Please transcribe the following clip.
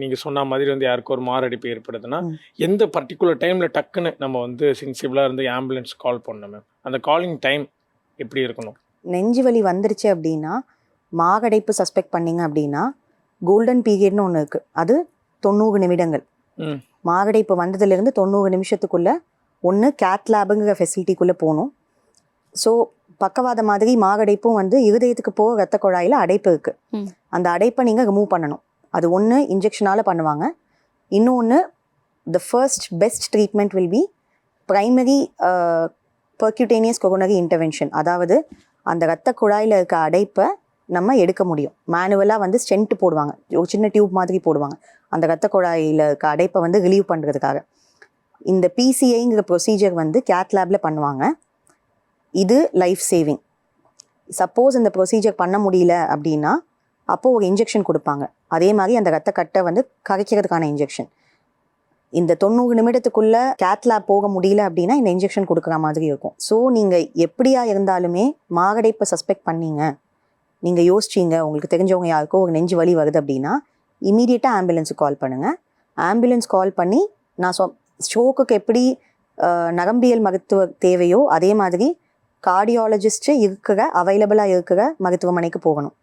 நீங்க சொன்ன மாதிரி வந்து யாருக்கும் ஒரு மாரடைப்பு ஏற்படுதுன்னா. எந்த பர்டிகுலர் டைம்ல டக்குன்னு நம்ம வந்து சென்சிபிளா இருந்து ஆம்புலன்ஸ் கால் பண்ணணும் மேம் அந்த காலிங் டைம் எப்படி இருக்கணும்? நெஞ்சு வலி வந்துருச்சு அப்படின்னா மாகடைப்பு சஸ்பெக்ட் பண்ணீங்க அப்படின்னா கோல்டன் பீரியட்னு ஒன்று இருக்குது அது தொண்ணூறு நிமிடங்கள். மாகடைப்பு வந்ததுலேருந்து தொண்ணூறு நிமிஷத்துக்குள்ளே ஒன்று கேட் லேபுங்கிற ஃபெசிலிட்டிக்குள்ளே போகணும். ஸோ பக்கவாத மாதிரி மாகடைப்பும் வந்து இருதயத்துக்கு போக ரத்த குழாயில் அடைப்பு இருக்குது. அந்த அடைப்பை நீங்கள் ரிமூவ் பண்ணணும். அது ஒன்று இன்ஜெக்ஷனால் பண்ணுவாங்க. இன்னொன்று the first best treatment will be primary percutaneous coronary intervention அதாவது அந்த ரத்த குழாயில் இருக்க அடைப்பை நம்ம எடுக்க முடியும். மேனுவலாக வந்து ஸ்டென்ட் போடுவாங்க. ஒரு சின்ன டியூப் மாதிரி போடுவாங்க. அந்த ரத்த குழாயில் இருக்க அடைப்பை வந்து ரிலீவ் பண்ணுறதுக்காக இந்த பிசிஐங்கிற ப்ரொசீஜர் வந்து கேட் லேபில் பண்ணுவாங்க. இது லைஃப் சேவிங் சப்போஸ் இந்த ப்ரொசீஜர் பண்ண முடியல அப்படின்னா அப்போது ஒரு இன்ஜெக்ஷன் கொடுப்பாங்க. அதே மாதிரி அந்த ரத்த கட்டை வந்து கரைக்கிறதுக்கான இன்ஜெக்ஷன் இந்த தொண்ணூறு நிமிடத்துக்குள்ளே கேத்லா போக முடியல அப்படின்னா இந்த இன்ஜெக்ஷன் கொடுக்குற மாதிரி இருக்கும். ஸோ நீங்கள் எப்படியா இருந்தாலுமே மாரடைப்பை சஸ்பெக்ட் பண்ணீங்க. நீங்கள் யோசிச்சீங்க உங்களுக்கு தெரிஞ்சவங்க யாருக்கோ ஒரு நெஞ்சு வலி வருது அப்படின்னா இமீடியட்டாக ஆம்புலன்ஸுக்கு கால் பண்ணுங்கள் ஆம்புலன்ஸ் கால் பண்ணி நான் சொ ஸ்ட்ரோக்குக்கு எப்படி நரம்பியல் மருத்துவ தேவையோ அதே மாதிரி கார்டியாலஜிஸ்ட்டு இருக்கிற அவைலபிளாக இருக்கிற மருத்துவமனைக்கு போகணும்.